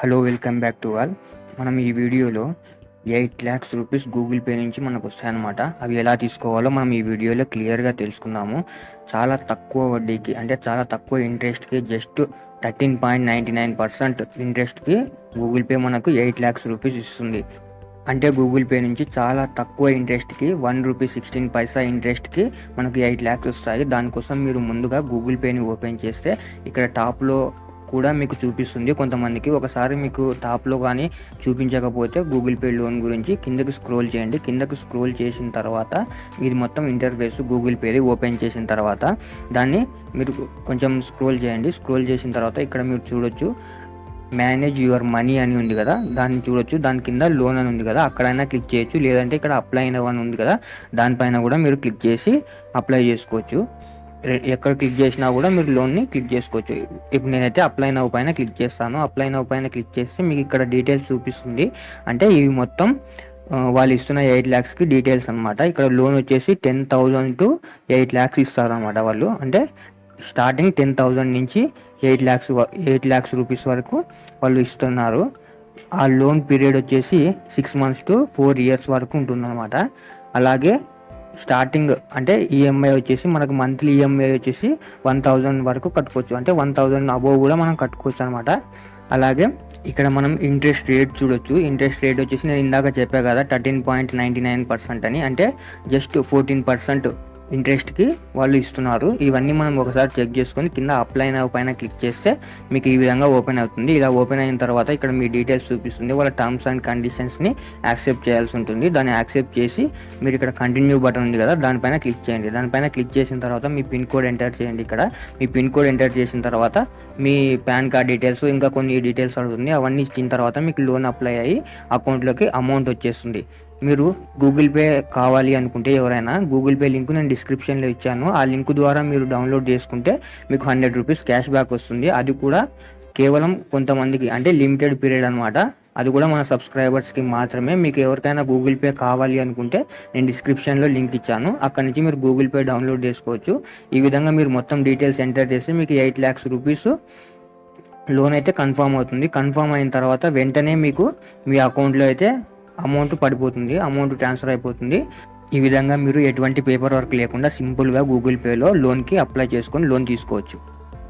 Hello welcome back to all మనం ఈ వీడియోలో eight lakhs rupees Google Pay నుంచి మనకు వస్తాయన్నమాట. అవి ఎలా తీసుకోవాలో మనం ఈ వీడియోలో క్లియర్గా తెలుసుకుందాము. చాలా తక్కువ వడ్డీకి అంటే చాలా తక్కువ ఇంట్రెస్ట్కి just thirteen point ninety nine percent ఇంట్రెస్ట్కి Google Pay మనకు ఎయిట్ ల్యాక్స్ రూపీస్ ఇస్తుంది. అంటే గూగుల్ పే నుంచి చాలా తక్కువ ఇంట్రెస్ట్కి వన్ రూపీ సిక్స్టీన్ పైసా ఇంట్రెస్ట్కి మనకు ఎయిట్ ల్యాక్స్ వస్తాయి. దానికోసం మీరు ముందుగా గూగుల్ పేని ఓపెన్ చేస్తే ఇక్కడ టాప్లో కూడా మీకు చూపిస్తుంది. కొంతమందికి ఒకసారి మీకు టాప్లో కానీ చూపించకపోతే గూగుల్ పే లోన్ గురించి కిందకి స్క్రోల్ చేయండి. కిందకి స్క్రోల్ చేసిన తర్వాత ఇది మొత్తం ఇంటర్ఫేస్ గూగుల్ పేది ఓపెన్ చేసిన తర్వాత దాన్ని మీరు కొంచెం స్క్రోల్ చేయండి. స్క్రోల్ చేసిన తర్వాత ఇక్కడ మీరు చూడొచ్చు మేనేజ్ యువర్ మనీ అని ఉంది కదా. దాన్ని చూడొచ్చు. దాని కింద లోన్ అని ఉంది కదా. అక్కడైనా క్లిక్ చేయొచ్చు. లేదంటే ఇక్కడ అప్లై అయిన అని ఉంది కదా. దానిపైన కూడా మీరు క్లిక్ చేసి అప్లై చేసుకోవచ్చు. ఎక్కడ క్లిక్ చేసినా కూడా మీరు లోన్ని క్లిక్ చేసుకోవచ్చు. ఇప్పుడు నేనైతే అప్లై నవ్ పైన క్లిక్ చేస్తాను. అప్లై నవ్ పైన క్లిక్ చేస్తే మీకు ఇక్కడ డీటెయిల్స్ చూపిస్తుంది. అంటే ఇవి మొత్తం వాళ్ళు ఇస్తున్న ఎయిట్ ల్యాక్స్కి డీటెయిల్స్ అనమాట ఇక్కడ లోన్ వచ్చేసి ten thousand to eight lakhs ఇస్తారనమాట వాళ్ళు. అంటే స్టార్టింగ్ టెన్ థౌజండ్ నుంచి eight lakhs eight lakhs rupees వరకు వాళ్ళు ఇస్తున్నారు. ఆ లోన్ పీరియడ్ వచ్చేసి six months to four years వరకు ఉంటుందన్నమాట. అలాగే స్టార్టింగ్ అంటే ఈఎంఐ వచ్చేసి మనకు మంత్లీ ఈఎంఐ వచ్చేసి వన్ థౌజండ్ వరకు కట్టుకోవచ్చు. అంటే వన్ థౌజండ్ అబోవ్ కూడా మనం కట్టుకోవచ్చు అనమాట అలాగే ఇక్కడ మనం ఇంట్రెస్ట్ రేట్ చూడొచ్చు. ఇంట్రెస్ట్ రేట్ వచ్చేసి నేను ఇందాక చెప్పా కదా thirteen point ninety nine percent అని. అంటే జస్ట్ ఫోర్టీన్ పర్సెంట్ ఇంట్రెస్ట్కి వాళ్ళు ఇస్తున్నారు. ఇవన్నీ మనం ఒకసారి చెక్ చేసుకొని కింద అప్లై నౌ పైన క్లిక్ చేస్తే మీకు ఈ విధంగా ఓపెన్ అవుతుంది. ఇలా ఓపెన్ అయిన తర్వాత ఇక్కడ మీ డీటెయిల్స్ చూపిస్తుంది. వాళ్ళ టర్మ్స్ అండ్ కండిషన్స్ని యాక్సెప్ట్ చేయాల్సి ఉంటుంది. దాన్ని యాక్సెప్ట్ చేసి మీరు ఇక్కడ కంటిన్యూ బటన్ ఉంది కదా దానిపైన క్లిక్ చేయండి. దానిపైన క్లిక్ చేసిన తర్వాత మీ పిన్ కోడ్ ఎంటర్ చేయండి ఇక్కడ. మీ పిన్ కోడ్ ఎంటర్ చేసిన తర్వాత మీ పాన్ కార్డ్ డీటెయిల్స్ ఇంకా కొన్ని డీటెయిల్స్ అడుగుతుంది. అవన్నీ ఇచ్చిన తర్వాత మీకు లోన్ అప్లై అయ్యి అకౌంట్లోకి అమౌంట్ వచ్చేస్తుంది. మీరు గూగుల్ పే కావాలి అనుకుంటే ఎవరైనా గూగుల్ పే లింక్ నేను డిస్క్రిప్షన్లో ఇచ్చాను. ఆ లింక్ ద్వారా మీరు డౌన్లోడ్ చేసుకుంటే మీకు హండ్రెడ్ రూపీస్ క్యాష్ బ్యాక్ వస్తుంది. అది కూడా కేవలం కొంతమందికి అంటే లిమిటెడ్ పీరియడ్ అనమాట అది కూడా మన సబ్స్క్రైబర్స్కి మాత్రమే. మీకు ఎవరికైనా గూగుల్ పే కావాలి అనుకుంటే నేను డిస్క్రిప్షన్లో లింక్ ఇచ్చాను. అక్కడ నుంచి మీరు గూగుల్ పే డౌన్లోడ్ చేసుకోవచ్చు. ఈ విధంగా మీరు మొత్తం డీటెయిల్స్ ఎంటర్ చేస్తే మీకు ఎయిట్ ల్యాక్స్ రూపీస్ లోన్ అయితే కన్ఫర్మ్ అవుతుంది. కన్ఫర్మ్ అయిన తర్వాత వెంటనే మీకు మీ అకౌంట్లో అయితే అమౌంట్ పడిపోతుంది అమౌంట్ ట్రాన్స్ఫర్ అయిపోతుంది. ఈ విధంగా మీరు ఎటువంటి పేపర్ వర్క్ లేకుండా సింపుల్గా గూగుల్ పేలో లోన్కి అప్లై చేసుకొని లోన్ తీసుకోవచ్చు.